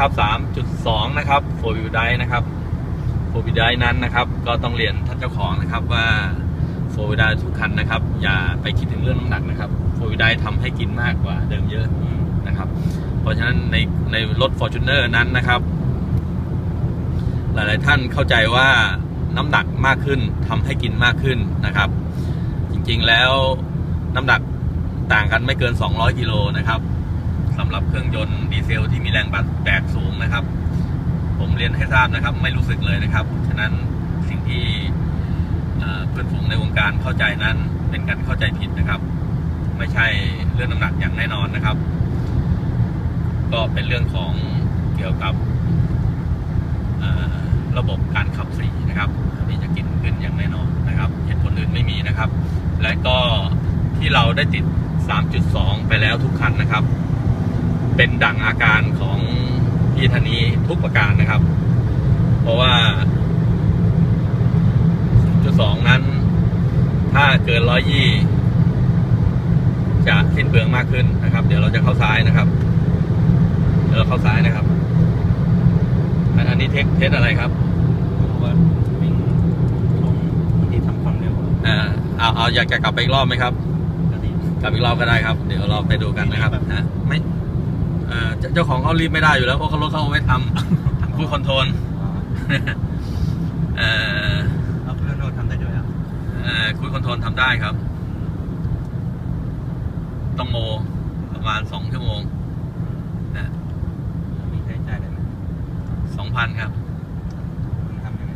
นะครับ 3.2 นะครับโฟวิวไดนะครับโฟวิวไดนั้นนะครับ ก็ต้องเรียนท่านเจ้าของนะครับว่าโฟวิวไดทุกคันนะครับ อย่าไปคิดถึงเรื่องน้ำหนักนะครับโฟวิวไดทำให้กินมากกว่าเดิมเยอะนะครับ เพราะฉะนั้นในในรถ Fortuner นั้นนะครับ หลายๆท่านเข้าใจว่าน้ำหนักมากขึ้นทำให้กินมากขึ้นนะครับ จริงๆแล้วน้ำหนักต่างกันไม่เกิน 200 กิโลนะครับ สำหรับเครื่องยนต์ดีเซลที่มีแรงบัดแบกสูงนะครับ ผมเรียนให้ทราบนะครับ ไม่รู้สึกเลยนะครับ ฉะนั้นสิ่งที่เพื่อนฝูงในวงการเข้าใจนั้นเป็นการเข้าใจผิดนะครับ ไม่ใช่เรื่องน้ำหนักอย่างแน่นอนนะครับ ก็เป็นเรื่องของเกี่ยวกับระบบการขับสีนะครับที่จะกินขึ้นอย่างแน่นอนนะครับเหตุผลอื่นไม่มีนะครับ และก็ที่เราได้ติด 3.2 ไปแล้วทุกคันนะครับ เป็นดั่งอาการของพี่ธนีทุกประการนะครับ เพราะว่า3.2นั้น ถ้าเกินร้อยยี่จะสิ้นเปลืองมากขึ้นนะครับ เดี๋ยวเราจะเข้าซ้ายนะครับเดี๋ยวเราเข้าซ้ายนะครับอันอันนี้เทสเทสอะไรครับว่าวิ่งตรงที่ทำความเร็วอ่าเอาเอาอยากจะกลับไปอีกรอบไหมครับก็ดีกลับอีกรอบก็ได้ครับ เดี๋ยวเราไปดูกันนะครับไม่รีบครับฮะไม่ เอ่อเจ้าเจ้าของเขารีบไม่ได้อยู่แล้วเพราะเขารถเขาเอาไว้ทำผู้คอนโทรลเอ่อเอาเพื่อนโน้ตทำได้ด้วยอะเอ่อคุยคอนโทรลทำได้ครับ ต้องโมประมาณสองชั่วโมงนะมีใช้จ่ายได้ไหมสองพันครับมันทำยังไง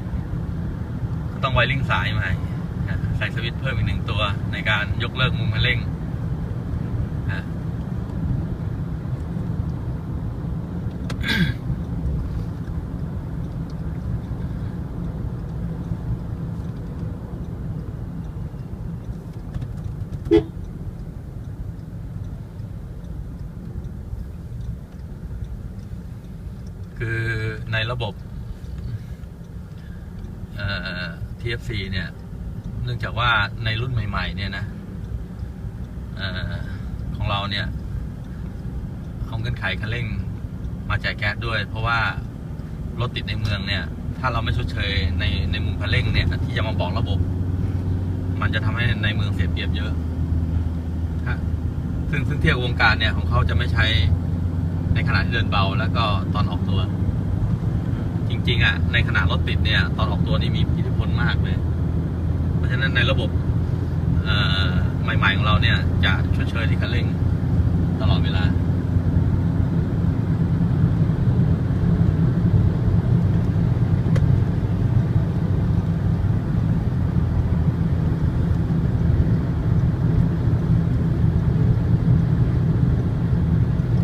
ก็ต้องไวริ่งสายมาให้นะใส่สวิตช์เพิ่มอีกหนึ่งตัวในการยกเลิกมุมคันเร่งนะ คือในระบบเอ่อ TFC เนี่ย เนื่องจากว่าในรุ่นใหม่ ๆ เนี่ยนะเอ่อของเราเนี่ย เอาเงื่อนไขคันเร่ง มาจ่ายแก๊สด้วย เพราะว่ารถติดในเมืองเนี่ย ถ้าเราไม่ชดเชยในในมุมคันเร่งเนี่ยที่จะมาบอกระบบ มันจะทำให้ในเมืองเสียเปรียบเยอะฮะซึ่งซึ่งเทียบวงการเนี่ยของเขาจะไม่ใช้ในขณะที่เดินเบาแล้วก็ตอนออกตัว จริง ๆอะในขณะรถติดเนี่ย ตอนออกตัวนี่มีอิทธิพลมากเลย เพราะฉะนั้นในระบบเอ่อใหม่ ๆ ของเราเนี่ย จะชดเชยที่คันเร่งตลอดเวลา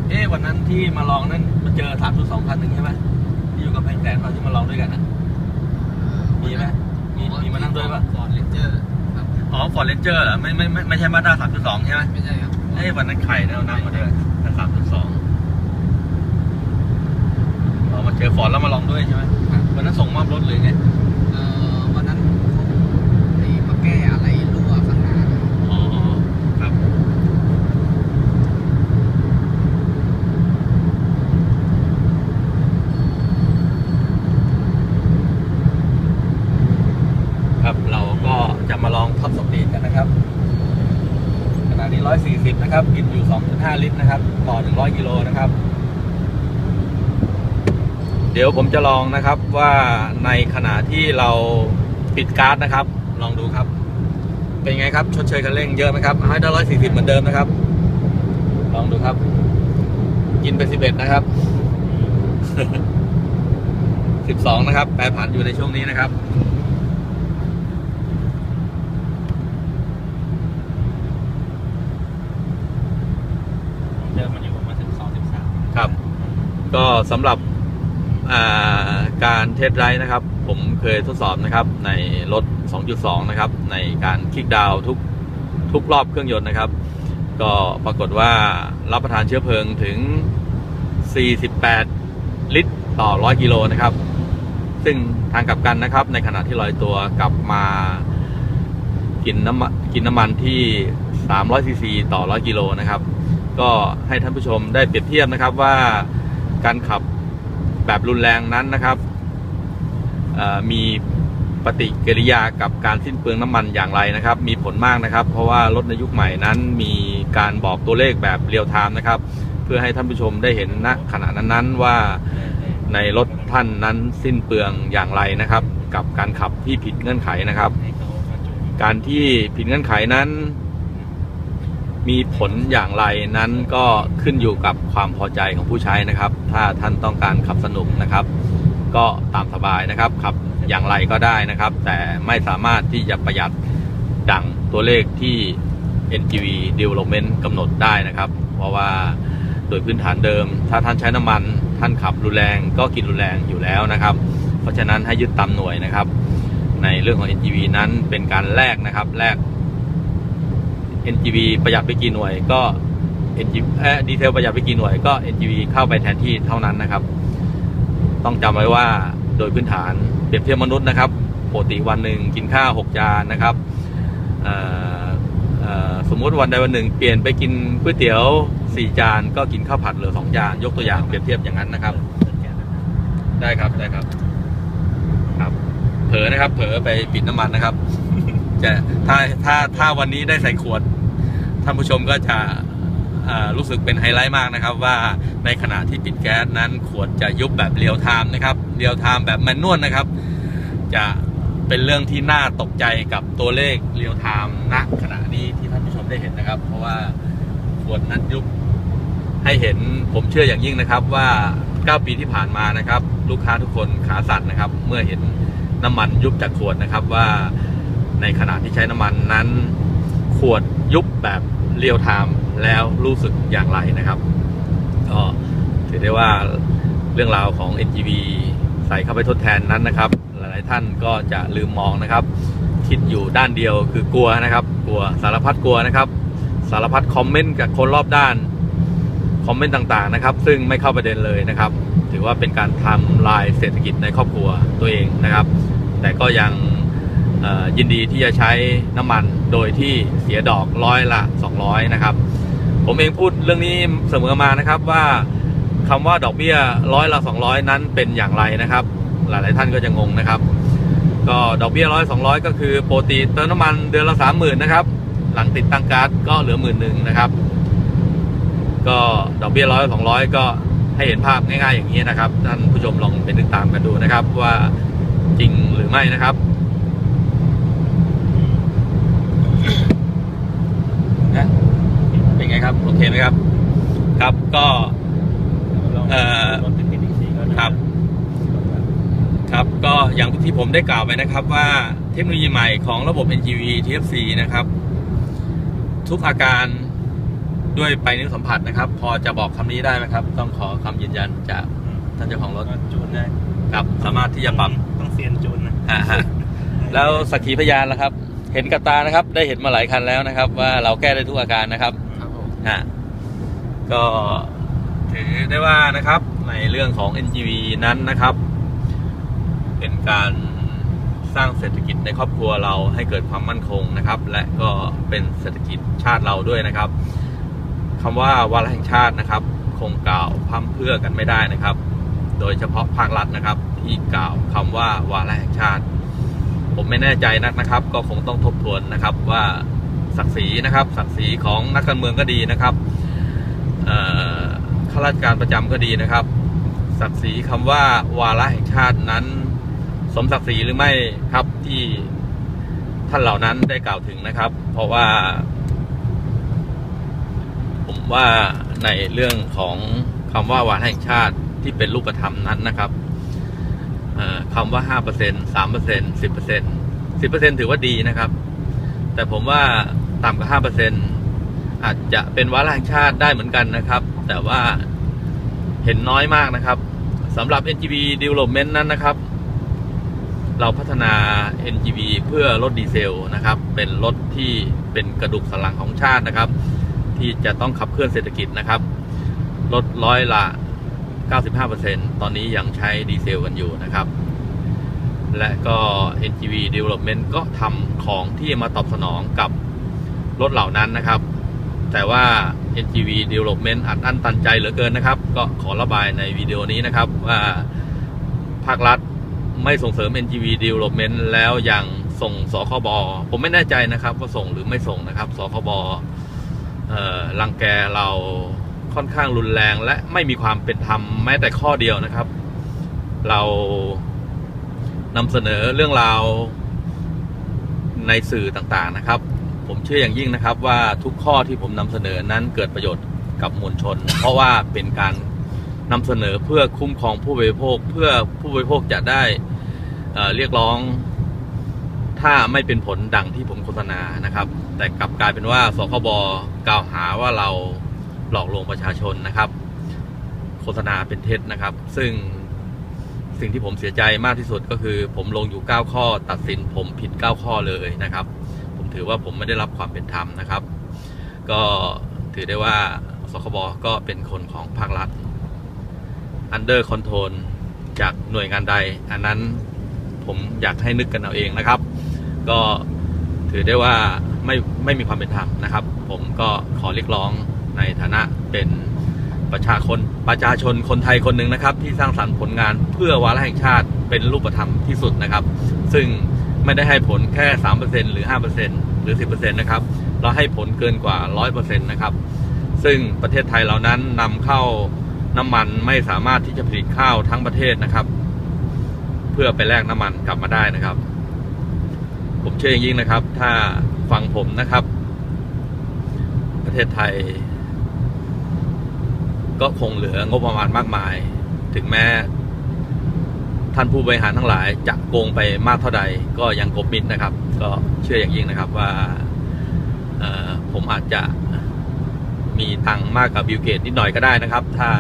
เอ๊ะวันนั้น ที่มาลองนั่นมาเจอสามจุดสองคันหนึ่งใช่ไหมที่อยู่กับแพงแสนเราที่มาลองด้วยกันนะมีไหมมีมีมานั่งด้วยปะฟอร์ดเลนเจอร์ครับอ๋อฟอร์เรนเจอร์เหรอไม่ไม่ไม่ไม่ใช่มาด้าสามจุดสองใช่ไหมไม่ใช่ครับเอ้ยวันนั้นไข่เนี่ยเรานั่งมาด้วยแต่สามจุดสองเรามาเจอฟอร์ดแล้วมาลองด้วยใช่ไหมครับวันนั้นส่งมอบรถเลยไง 5 ลิตรนะครับ ต่อ 100 กิโลนะครับ เดี๋ยวผมจะลองนะครับว่าในขณะที่เราปิดการ์ดนะครับ ลองดูครับ เป็นไงครับ ชดเชยคันเร่งเยอะไหมครับให้ได้ร้อยสี่สิบเหมือนเดิมนะครับ ลองดูครับ กินไปสิบเอ็ดนะครับสิบสองนะครับ แปรผันอยู่ในช่วงนี้นะครับ ก็สำหรับาการเทสไรด์นะครับ ผมเคยทดสอบนะครับในรถ 2.2 นะครับ ในการคลิกดาวทุกทุกรอบเครื่องยนต์นะครับ ก็ปรากฏว่ารับประทานเชื้อเพลิงถึง 48 ลิตรต่อ 100 กิโลนะครับ ซึ่งทางกลับกันนะครับ ในขณะที่ลอยตัวกลับมากินน้ำมันกินน้ำมันที่ 300 ซีซีต่อ 100 กิโลนะครับ ก็ให้ท่านผู้ชมได้เปรียบเทียบนะครับว่า การขับแบบรุนแรงนั้นนะครับมีปฏิกิริยากับการสิ้นเปลืองน้ำมันอย่างไรนะครับ มีผลมากนะครับ เพราะว่ารถในยุคใหม่นั้นมีการบอกตัวเลขแบบเรียลไทม์นะครับ เพื่อให้ท่านผู้ชมได้เห็นณขณะนั้นๆว่าในรถท่านนั้นสิ้นเปลืองอย่างไรนะครับ กับการขับที่ผิดเงื่อนไขนะครับ การที่ผิดเงื่อนไขนั้น มีผลอย่างไรนั้นก็ขึ้นอยู่กับความพอใจของผู้ใช้นะครับ ถ้าท่านต้องการขับสนุกนะครับ ก็ตามสบายนะครับขับอย่างไรก็ได้นะครับ แต่ไม่สามารถที่จะประหยัดดังตัวเลขที่ NGV Development กำหนดได้นะครับ เพราะว่าโดยพื้นฐานเดิม ถ้าท่านใช้น้ำมันท่านขับรุนแรงก็กินรุนแรงอยู่แล้วนะครับ เพราะฉะนั้นให้ยึดตามหน่วยนะครับ ในเรื่องของ NGV นั้นเป็นการแลกนะครับแลก NGV ประหยัดไปกี่หน่วยก็ NGV เอ่อดีเทลประหยัดไปกี่หน่วยก็ NGV เข้าไปแทนที่เท่านั้นนะครับ ต้องจำไว้ว่าโดยพื้นฐานเปรียบเทียบมนุษย์นะครับปกติวันหนึ่งกินข้าวหกจานนะครับเอ่อสมมุติวันใดวันหนึ่งเปลี่ยนไปกินก๋วยเตี๋ยวสี่จานก็กินข้าวผัดเหลือสองจานยกตัวอย่างเปรียบเทียบอย่างนั้นนะครับ ได้ครับได้ครับครับ เผลอนะครับ เผลอไปปิดน้ำมันนะครับ จะถ้าถ้าถ้าวันนี้ได้ใส่ขวดท่านผู้ชมก็จะรู้สึกเป็นไฮไลท์มากนะครับ ว่าในขณะที่ปิดแก๊สนั้นขวดจะยุบแบบเรียวไทม์นะครับเรียวไทม์แบบแมนนวลนะครับ จะเป็นเรื่องที่น่าตกใจกับตัวเลขเรียวไทม์ณขณะนี้ที่ท่านผู้ชมได้เห็นนะครับ เพราะว่าขวดนั้นยุบให้เห็นผมเชื่ออย่างยิ่งนะครับว่า 9 ปีที่ผ่านมานะครับ ลูกค้าทุกคนขาสั่นนะครับ เมื่อเห็นน้ำมันยุบจากขวดนะครับว่า ในขณะที่ใช้น้ำมันนั้น ขวดยุบแบบเรียลไทม์แล้วรู้สึกอย่างไรนะครับก็ถือได้ว่าเรื่องราวของ NGV ใส่เข้าไปทดแทนนั้นนะครับ หลายๆท่านก็จะลืมมองนะครับ คิดอยู่ด้านเดียวคือกลัวนะครับ กลัวสารพัดกลัวนะครับ สารพัดคอมเมนต์จากคนรอบด้านคอมเมนต์ต่างๆนะครับ ซึ่งไม่เข้าประเด็นเลยนะครับ ถือว่าเป็นการทำลายเศรษฐกิจในครอบครัวตัวเองนะครับ แต่ก็ยัง ยินดีที่จะใช้น้ำมันโดยที่เสียดอกร้อยละ 200 นะครับ ผมเองพูดเรื่องนี้เสมอมานะครับว่าคำว่าดอกเบี้ยร้อยละ 200 นั้นเป็นอย่างไรนะครับ หลาย ๆ ท่านก็จะงงนะครับ ก็ดอกเบี้ยร้อยสองร้อยก็คือโปกติเติมน้ำมันเดือนละสามหมื่นนะครับ หลังติดตั้งการ์ดก็เหลือหมื่นหนึ่งนะครับ ก็ดอกเบี้ยร้อยสองร้อยก็ให้เห็นภาพง่าย ๆ อย่างนี้นะครับท่านผู้ชมลองไปนึกตามกันดูนะครับว่าจริงหรือไม่นะครับนะเป็นไง ครับ โอเคไหมครับ ครับก็เอ่อรถติดๆอีกทีก็น่าครับ ครับก็อย่างที่ผมได้กล่าวไปนะครับ ว่าเทคโนโลยีใหม่ของระบบ NGV TFC นะครับ ทุกอาการด้วยไปลายนิ้วสัมผัสนะครับ พอจะบอกคำนี้ได้ไหมครับ ต้องขอคำยืนยันจากท่านเจ้าของรถก็จูนได้ครับสามารถที่จะปรับต้องเซียนจูนนะอ่าฮะแล้วสักขีพยานล่ะครับ เห็นกับตานะครับ ได้เห็นมาหลายคันแล้วนะครับ ว่าเราแก้ได้ทุกอาการนะครับครับผม ฮะก็ถือได้ว่านะครับในเรื่องของ NGV นั้นนะครับ เป็นการสร้างเศรษฐกิจในครอบครัวเราให้เกิดความมั่นคงนะครับ และก็เป็นเศรษฐกิจชาติเราด้วยนะครับคำว่าวาระแห่งชาตินะครับ คงกล่าวพร่ำเพื่อกันไม่ได้นะครับ โดยเฉพาะภาครัฐนะครับ ที่กล่าวคำว่าวาระแห่งชาติ ผมไม่แน่ใจนักนะครับ ก็คงต้องทบทวนนะครับว่า ศักดิ์ศรีนะครับ ศักดิ์ศรีของนักการเมืองก็ดีนะครับข้าราชการประจำก็ดีนะครับ ศักดิ์ศรีคำว่าวาระแห่งชาตินั้น สมศักดิ์ศรีหรือไม่ครับที่ท่านเหล่านั้นได้กล่าวถึงนะครับ เพราะว่า ผมว่าในเรื่องของคำว่าวาระแห่งชาติที่เป็นรูปธรรมนั้นนะครับเอ่อคำว่าห้าเปอร์เซ็นสามเปอร์เซ็นสิบเปอร์เซ็นสิบเปอร์เซ็นถือว่าดีนะครับ แต่ผมว่าต่ำกว่าห้าเปอร์เซ็นอาจจะเป็นวาระแห่งชาติได้เหมือนกันนะครับ แต่ว่าเห็นน้อยมากนะครับสำหรับ NGV Development นั้นนะครับ เราพัฒนา NGV เพื่อรถดีเซลนะครับ เป็นรถที่เป็นกระดูกสันหลังของชาตินะครับ ที่จะต้องขับเคลื่อนเศรษฐกิจนะครับลดร้อยละ 95%ตอนนี้ยังใช้ดีเซลกันอยู่นะครับ และก็ NGV Development ก็ทำของที่มาตอบสนองกับรถเหล่านั้นนะครับ แต่ว่า NGV Development อัดอั้นตันใจเหลือเกินนะครับ ก็ขอระบายในวิดีโอนี้นะครับ ว่าภาครัฐไม่ส่งเสริม NGV Development แล้วยังส่งสคบผมไม่แน่ใจนะครับ ว่าส่งหรือไม่ส่งนะครับสคบเอ่อรังแกเราค่อนข้างรุนแรงและไม่มีความเป็นธรรมแม้แต่ข้อเดียวนะครับ เรา นำเสนอเรื่องราวในสื่อต่างๆนะครับ ผมเชื่ออย่างยิ่งนะครับว่าทุกข้อที่ผมนำเสนอนั้นเกิดประโยชน์กับมวลชน เพราะว่าเป็นการนำเสนอเพื่อคุ้มครองผู้บริโภค เพื่อผู้บริโภคจะได้เเรียกร้อง ถ้าไม่เป็นผลดังที่ผมโฆษณานะครับ แต่กลับกลายเป็นว่าสคบกล่าวหาว่าเราหลอกลวงประชาชนนะครับ โฆษณาเป็นเท็จนะครับ ซึ่ง สิ่งที่ผมเสียใจมากที่สุดก็คือ ผมลงอยู่ 9 ข้อ ตัดสินผมผิด 9 ข้อเลยนะครับ ผมถือว่าผมไม่ได้รับความเป็นธรรมนะครับ ก็ถือได้ว่าสคบก็เป็นคนของภาครัฐ under control จากหน่วยงานใด อันนั้นผมอยากให้นึกกันเอาเองนะครับ ก็ถือได้ว่าไม่ไม่มีความเป็นธรรมนะครับ ผมก็ขอเรียกร้องในฐานะเป็น ประชาชนประชาชนคนไทยคนหนึ่งนะครับ ที่สร้างสรรค์ผลงานเพื่อวาระแห่งชาติเป็นรูปธรรมที่สุดนะครับ ซึ่งไม่ได้ให้ผลแค่ 3%หรือ 5%หรือ 10%นะครับ เราให้ผลเกินกว่า 100%นะครับ ซึ่งประเทศไทยเรานั้นนำเข้าน้ำมันไม่สามารถที่จะผลิตข้าวทั้งประเทศนะครับ เพื่อไปแลกน้ำมันกลับมาได้นะครับ ผมเชื่ออย่างยิ่งนะครับ ถ้าฟังผมนะครับ ประเทศไทย ก็คงเหลืองบประมาณมากมาย ถึงแม้ ท่านผู้บริหารทั้งหลายจะโกงไปมากเท่าใด ก็ยังกบมิดนะครับ ก็เชื่ออย่างยิ่งนะครับว่าผมอาจจะมีตังมากกับบิลเกตนิดหน่อยก็ได้นะครับ ถ้า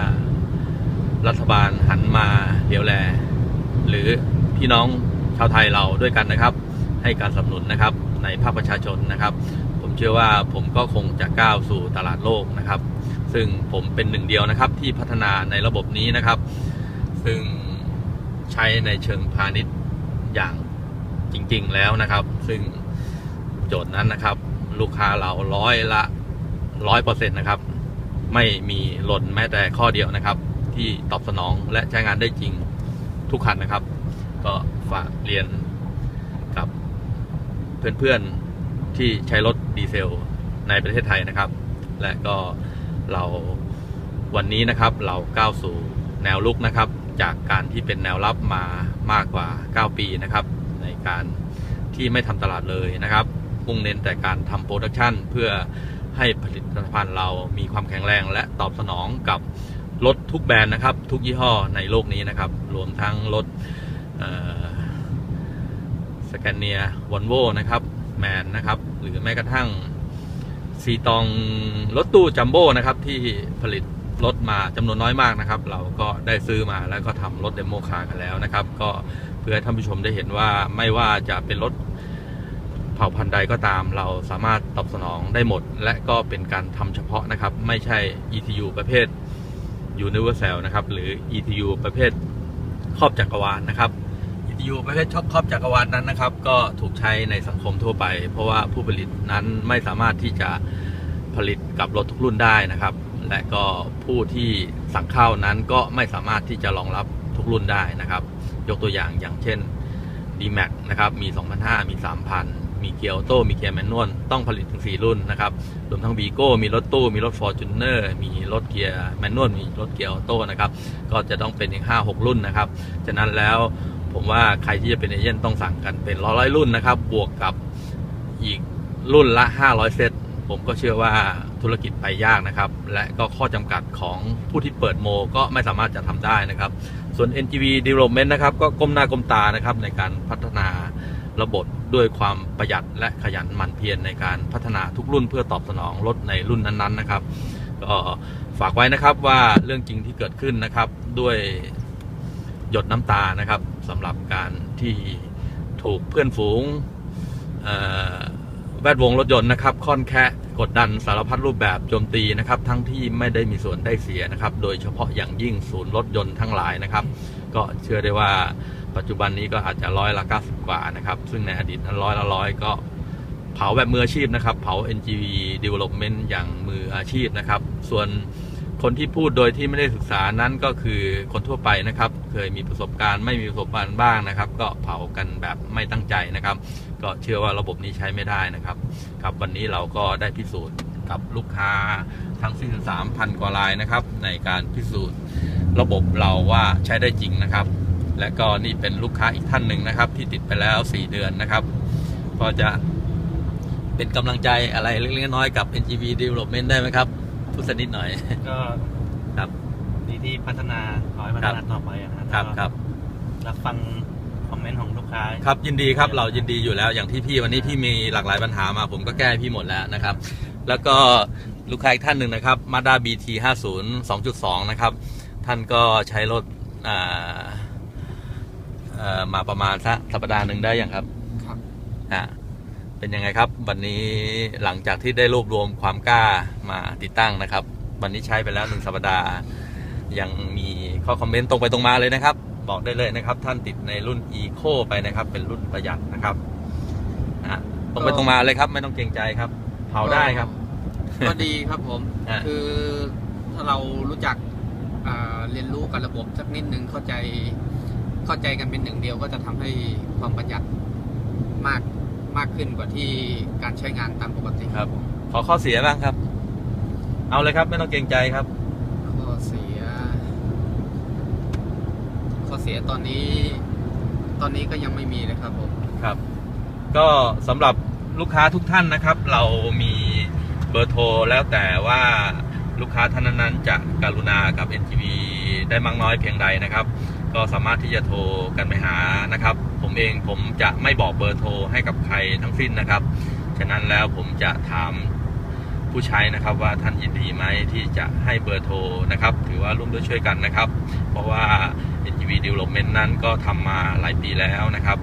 รัฐบาลหันมาเดียวแล หรือพี่น้องชาวไทยเราด้วยกันนะครับ ให้การสนับสนุนนะครับในภาคประชาชนนะครับ ผมเชื่อว่าผมก็คงจะก้าวสู่ตลาดโลกนะครับ ซึ่งผมเป็นหนึ่งเดียวนะครับที่พัฒนาในระบบนี้นะครับ ซึ่งใช้ในเชิงพาณิชย์อย่างจริง ๆ แล้วนะครับ ซึ่งโจทย์นั้นนะครับ ลูกค้าเราร้อยละร้อยเปอร์เซ็นต์นะครับ ไม่มีหล่นแม้แต่ข้อเดียวนะครับ ที่ตอบสนองและใช้งานได้จริงทุกคันนะครับ ก็ฝากเรียนกับเพื่อนๆที่ใช้รถดีเซลในประเทศไทยนะครับ และก็ เราวันนี้นะครับเราก้าวสู่แนวลุกนะครับ จากการที่เป็นแนวรับมามากกว่า 9 ปีนะครับ ในการที่ไม่ทำตลาดเลยนะครับมุ่งเน้นแต่การทำโปรดักชันเพื่อให้ผลิตภัณฑ์เรามีความแข็งแรง และตอบสนองกับรถทุกแบรนด์นะครับ ทุกยี่ห้อในโลกนี้นะครับ รวมทั้งรถสแกนเนียวอลโวนะครับแมนนะครับ หรือแม้กระทั่ง ซีตองรถตู้จัมโบ้นะครับ ที่ผลิตรถมาจำนวนน้อยมากนะครับ เราก็ได้ซื้อมาแล้วก็ทำรถเดโมคาร์กันแล้วนะครับ ก็เพื่อให้ท่านผู้ชมได้เห็นว่าไม่ว่าจะเป็นรถเผ่าพันธุ์ใดก็ตาม เราสามารถตอบสนองได้หมด และก็เป็นการทำเฉพาะนะครับ ไม่ใช่ ETU ประเภท Universal นะครับ หรือ ETU ประเภทครอบจักรวาลนะครับ ETU ประเภทชอบครอบจักรวาลนั้นนะครับ ก็ถูกใช้ในสังคมทั่วไป เพราะว่าผู้ผลิตนั้นไม่สามารถที่จะผลิตกับรถทุกรุ่นได้นะครับ และก็ผู้ที่สั่งเข้านั้นก็ไม่สามารถที่จะรองรับทุกรุ่นได้นะครับ ยกตัวอย่างอย่างเช่น D-Max นะครับมี 2,500 มี 3,000 มีเกียร์ออโต้มีเกียร์แมนนวลต้องผลิตถึง 4 รุ่นนะครับรวมทั้ง v ีโก้มีรถตู้ มีรถ Fortuner มีรถเกียร์แมนนวลมีรถเกียร์ออโต้นะครับก็จะต้องเป็นอีก5-6 รุ่นนะครับ ฉะนั้นแล้ว ผมว่าใครที่จะเป็นเอเย่นต้องสั่งกันเป็นร้อยรุ่นนะครับ บวกกับอีกรุ่นละ 500 เซตผมก็เชื่อว่าธุรกิจไปยากนะครับ และก็ข้อจำกัดของผู้ที่เปิดโมก็ไม่สามารถจะทำได้นะครับ ส่วน NGV Development นะครับ ก็ก้มหน้าก้มตานะครับในการพัฒนาระบบด้วยความประหยัดและขยันหมั่นเพียรในการพัฒนาทุกรุ่นเพื่อตอบสนองรถในรุ่นนั้นๆนะครับก็ฝากไว้นะครับว่าเรื่องจริงที่เกิดขึ้นนะครับด้วยหยดน้ำตานะครับ สำหรับการที่ถูกเพื่อนฝูงแวดวงรถยนต์นะครับ ค่อนแคะกดดันสารพัดรูปแบบโจมตีนะครับ ทั้งที่ไม่ได้มีส่วนได้เสียนะครับ โดยเฉพาะอย่างยิ่งศูนย์รถยนต์ทั้งหลายนะครับ ก็เชื่อได้ว่าปัจจุบันนี้ก็อาจจะร้อยละ 90 กว่านะครับ ซึ่งในอดีตนั้นร้อยละร้อยก็เผาแบบมืออาชีพนะครับ เผา NGV Development อย่างมืออาชีพนะครับ ส่วน คนที่พูดโดยที่ไม่ได้ศึกษานั้นก็คือคนทั่วไปนะครับ เคยมีประสบการณ์ไม่มีประสบการณ์บ้างนะครับ ก็เผากันแบบไม่ตั้งใจนะครับ ก็เชื่อว่าระบบนี้ใช้ไม่ได้นะครับ ครับวันนี้เราก็ได้พิสูจน์กับลูกค้าทั้ง43,000 กว่ารายนะครับ ในการพิสูจน์ระบบเราว่าใช้ได้จริงนะครับ และก็นี่เป็นลูกค้าอีกท่านหนึ่งนะครับ ที่ติดไปแล้ว 4 เดือนนะครับ ก็จะเป็นกำลังใจอะไรเล็กๆน้อยๆกับ NGV Development ได้ไหมครับ ดสักนิดหน่อย ก็ครับดีที่พัฒนาขอให้พัฒนาต่อไปอะนะครับครับแล้วก็ครับรับฟังคอมเมนต์ของลูกค้าครับยินดีครับเรายินดีอยู่แล้วอย่างที่พี่วันนี้พี่มีหลากหลายปัญหามาผมก็แก้ให้พี่หมดแล้วนะครับ แล้วก็ลูกค้าอีกท่านหนึ่งนะครับ Mazda BT 50 2.2นะครับท่านก็ใช้รถอ่าเอ่อมาประมาณสักสัปดาห์หนึ่งได้ยังครับ ครับอ่า เป็นยังไงครับ วันนี้หลังจากที่ได้รวบรวมความกล้ามาติดตั้งนะครับ วันนี้ใช้ไปแล้วหนึ่งสัปดาห์ ยังมีข้อคอมเมนต์ตรงไปตรงมาเลยนะครับ บอกได้เลยนะครับ ท่านติดในรุ่น Eco ไปนะครับ เป็นรุ่นประหยัดนะครับอะตรงไปตรงมาเลยครับ ไม่ต้องเกรงใจครับ เผาได้ครับ ก็ดีครับผม อ่าคือถ้าเรารู้จักอ่าเรียนรู้กับระบบสักนิดหนึ่งเข้าใจ เข้าใจกันเป็นหนึ่งเดียวก็จะทำให้ความประหยัดมาก มากขึ้นกว่าที่การใช้งานตามปกติครับ ขอข้อเสียบ้างครับ เอาเลยครับไม่ต้องเกรงใจครับ ข้อเสีย ข้อเสียตอนนี้ ตอนนี้ก็ยังไม่มีเลยครับผมครับ ก็สำหรับลูกค้าทุกท่านนะครับ เรามีเบอร์โทรแล้วแต่ว่าลูกค้าท่านนั้นๆจะกรุณากับ NTV ได้มากน้อยเพียงใดนะครับ ก็สามารถที่จะโทรกันไปหานะครับ ผมเองผมจะไม่บอกเบอร์โทรให้กับใครทั้งสิ้นนะครับ ฉะนั้นแล้วผมจะถามผู้ใช้นะครับว่าท่านยินดีไหมที่จะให้เบอร์โทรนะครับ ถือว่าร่วมด้วยช่วยกันนะครับ เพราะว่า NTV Development นั้นก็ทำมาหลายปีแล้วนะครับ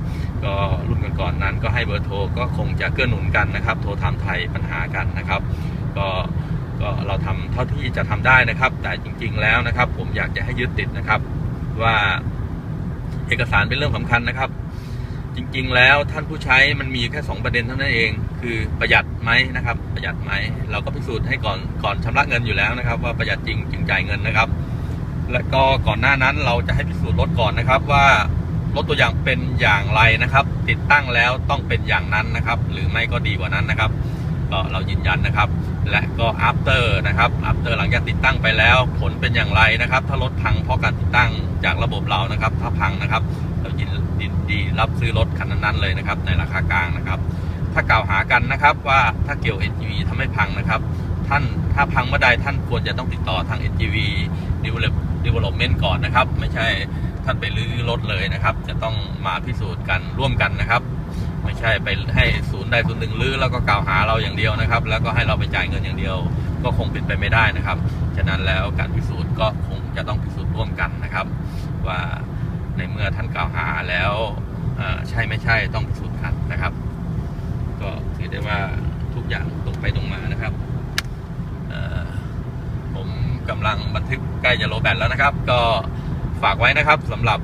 ก็รุ่นก่อนๆนั้นก็ให้เบอร์โทรก็คงจะเกื้อหนุนกันนะครับ โทรถามไทยปัญหากันนะครับ ก็ก็เราทำเท่าที่จะทำได้นะครับ แต่จริง ๆ แล้วนะครับ ผมอยากจะให้ยึดติดนะครับ ว่าเอกสารเป็นเรื่องสำคัญนะครับ จริงๆแล้วท่านผู้ใช้มันมีแค่สองประเด็นเท่านั้นเอง คือประหยัดไหมนะครับ ประหยัดไหมเราก็พิสูจน์ให้ก่อนก่อนชำระเงินอยู่แล้วนะครับ ว่าประหยัดจริงจึงจ่ายเงินนะครับ และก็ก่อนหน้านั้นเราจะให้พิสูจน์รถก่อนนะครับ ว่ารถตัวอย่างเป็นอย่างไรนะครับ ติดตั้งแล้วต้องเป็นอย่างนั้นนะครับ หรือไม่ก็ดีกว่านั้นนะครับ ก็เรายืนยันนะครับ และก็ after นะครับ after หลังจากติดตั้งไปแล้ว ผลเป็นอย่างไรนะครับ ถ้ารถพังเพราะการติดตั้งจากระบบเรานะครับ ถ้าพังนะครับ เรายินดีรับซื้อรถคันนั้นเลยนะครับ ในราคากลางนะครับ ถ้ากล่าวหากันนะครับว่าถ้าเกี่ยว NGV ทำให้พังนะครับ ท่านถ้าพังเมื่อใดท่านควรจะต้องติดต่อทาง NGV Develop- Development ก่อนนะครับ ไม่ใช่ท่านไปลื้อรถเลยนะครับ จะต้องมาพิสูจน์กันร่วมกันนะครับ ไม่ใช่ไปให้ศูนย์ใดศูนย์หนึ่งลื้อแล้วก็กล่าวหาเราอย่างเดียวนะครับ แล้วก็ให้เราไปจ่ายเงินอย่างเดียว ก็คงเป็นไปไม่ได้นะครับ ฉะนั้นแล้วการพิสูจน์ก็คงจะต้องพิสูจน์ร่วมกันนะครับ ว่าในเมื่อท่านกล่าวหาแล้วใช่ไม่ใช่ต้องพิสูจน์กันนะครับ ก็ถือได้ว่าทุกอย่างตรงไปตรงมานะครับผมกำลังบันทึกใกล้จะโลแบตแล้วนะครับ ก็ฝากไว้นะครับสำหรับ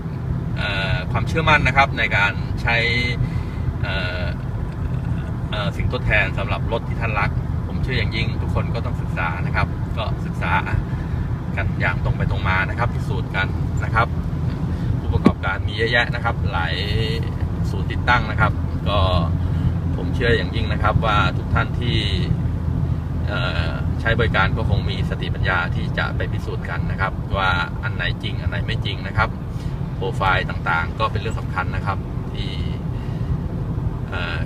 ความเชื่อมั่นนะครับในการใช้ สิ่งทดแทนสำหรับรถที่ท่านรัก ผมเชื่ออย่างยิ่ง ทุกคนก็ต้องศึกษานะครับ ก็ศึกษากันอย่างตรงไปตรงมานะครับพิสูจน์กันนะครับ ผู้ประกอบการมีเยอะแยะนะครับ หลายศูนย์ติดตั้งนะครับ ก็ผมเชื่ออย่างยิ่งนะครับว่าทุกท่านที่ใช้บริการก็คงมีสติปัญญาที่จะไปพิสูจน์กันนะครับ ว่าอันไหนจริงอันไหนไม่จริงนะครับ โปรไฟล์ต่างๆ ก็เป็นเรื่องสำคัญนะครับ uh,